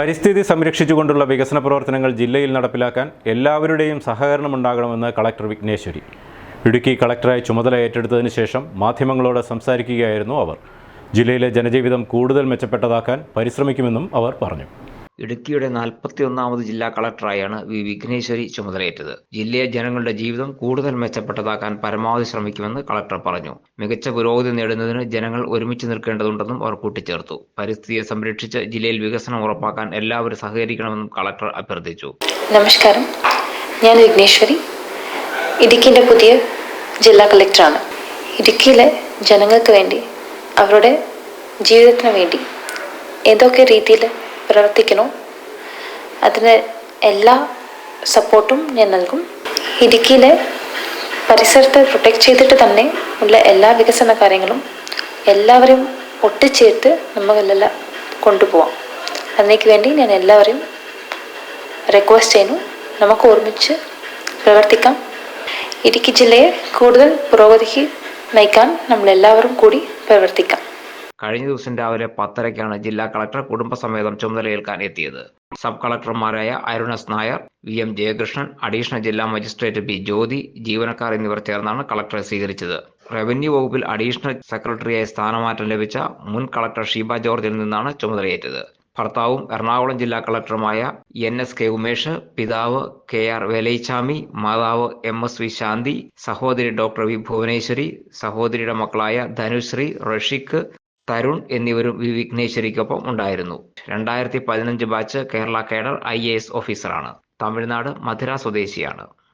പരിസ്ഥിതി സംരക്ഷിച്ചുകൊണ്ടുള്ള വികസന പ്രവർത്തനങ്ങൾ ജില്ലയിൽ നടപ്പിലാക്കാൻ എല്ലാവരുടെയും സഹകരണമുണ്ടാകണമെന്ന് കളക്ടർ വിഘ്നേശ്വരി. ഇടുക്കി കളക്ടറായി ചുമതല ഏറ്റെടുത്തതിന് ശേഷം മാധ്യമങ്ങളോട് സംസാരിക്കുകയായിരുന്നു അവർ. ജില്ലയിലെ ജനജീവിതം കൂടുതൽ മെച്ചപ്പെട്ടതാക്കാൻ പരിശ്രമിക്കുമെന്നും അവർ പറഞ്ഞു. ഇടുക്കിയുടെ നാൽപ്പത്തി ഒന്നാമത് ജില്ലാ കളക്ടറായാണ് വി വിഘ്നേശ്വരി ചുമതലയേറ്റത്. ജില്ലയിലെ ജനങ്ങളുടെ ജീവിതം കൂടുതൽ മെച്ചപ്പെട്ടതാക്കാൻ പരമാവധി ശ്രമിക്കുമെന്ന് കളക്ടർ പറഞ്ഞു. മികച്ച പുരോഗതി നേടുന്നതിന് ജനങ്ങൾ ഒരുമിച്ച് നിൽക്കേണ്ടതുണ്ടെന്നും അവർ കൂട്ടിച്ചേർത്തു. പരിസ്ഥിതിയെ സംരക്ഷിച്ച് ജില്ലയിൽ വികസനം ഉറപ്പാക്കാൻ എല്ലാവരും സഹകരിക്കണമെന്നും കളക്ടർ അഭ്യർത്ഥിച്ചു. നമസ്കാരം. ഞാൻ വിഘ്നേശ്വരി. ഇടുക്കിന്റെ പുതിയ ജില്ലാ കളക്ടറാണ്. ഇടുക്കിയിലെ ജനങ്ങൾക്ക് വേണ്ടി അവരുടെ ജീവിതത്തിന് വേണ്ടി ഏതൊക്കെ രീതിയിൽ പ്രവർത്തിക്കണോ അതിന് എല്ലാ സപ്പോർട്ടും ഞാൻ നൽകും. ഇടുക്കിയിലെ പരിസരത്തെ പ്രൊട്ടക്ട് ചെയ്തിട്ട് തന്നെ ഉള്ള എല്ലാ വികസന കാര്യങ്ങളും എല്ലാവരും ഒട്ടിച്ചേർത്ത് നമുക്കെല്ലാം കൊണ്ടുപോവാം. അതിനേക്ക് വേണ്ടി ഞാൻ എല്ലാവരെയും റിക്വസ്റ്റ് ചെയ്യുന്നു. നമുക്ക് ഒരുമിച്ച് പ്രവർത്തിക്കാം. ഇടുക്കി ജില്ലയെ കൂടുതൽ പുരോഗതിക്ക് നയിക്കാൻ നമ്മളെല്ലാവരും കൂടി പ്രവർത്തിക്കാം. കഴിഞ്ഞ ദിവസം രാവിലെ പത്തരയ്ക്കാണ് ജില്ലാ കളക്ടർ കുടുംബസമേതം ചുമതലയേൽക്കാൻ എത്തിയത്. Sub കളക്ടർമാരായ Arunas Nair V M Jayakrishnan additional ജില്ലാ മജിസ്ട്രേറ്റ് ബി ജ്യോതി ജീവനക്കാർ എന്നിവർ ചേർന്നാണ് കളക്ടറെ സ്വീകരിച്ചത്. റവന്യൂ വകുപ്പിൽ അഡീഷണൽ സെക്രട്ടറിയായി സ്ഥാനമാറ്റം ലഭിച്ച മുൻ കളക്ടർ ഷീബ ജോർജിൽ നിന്നാണ് ചുമതലയേറ്റത്. ഭർത്താവും എറണാകുളം ജില്ലാ കളക്ടറുമായ എൻ എസ് കെ ഉമേഷ് പിതാവ് കെ ആർ വേലൈച്ചാമി മാതാവ് എം എസ് വി ശാന്തി സഹോദരി ഡോക്ടർ വി ഭുവനേശ്വരി സഹോദരിയുടെ മക്കളായ ധനുശ്രീ റഷിക്ക് തരുൺ എന്നിവരും വി വിഘ്നേശ്വരിക്കൊപ്പം ഉണ്ടായിരുന്നു. രണ്ടായിരത്തി പതിനഞ്ച് ബാച്ച് കേരള കേഡർ ഐ ഓഫീസറാണ്. തമിഴ്നാട് മധുര സ്വദേശിയാണ്.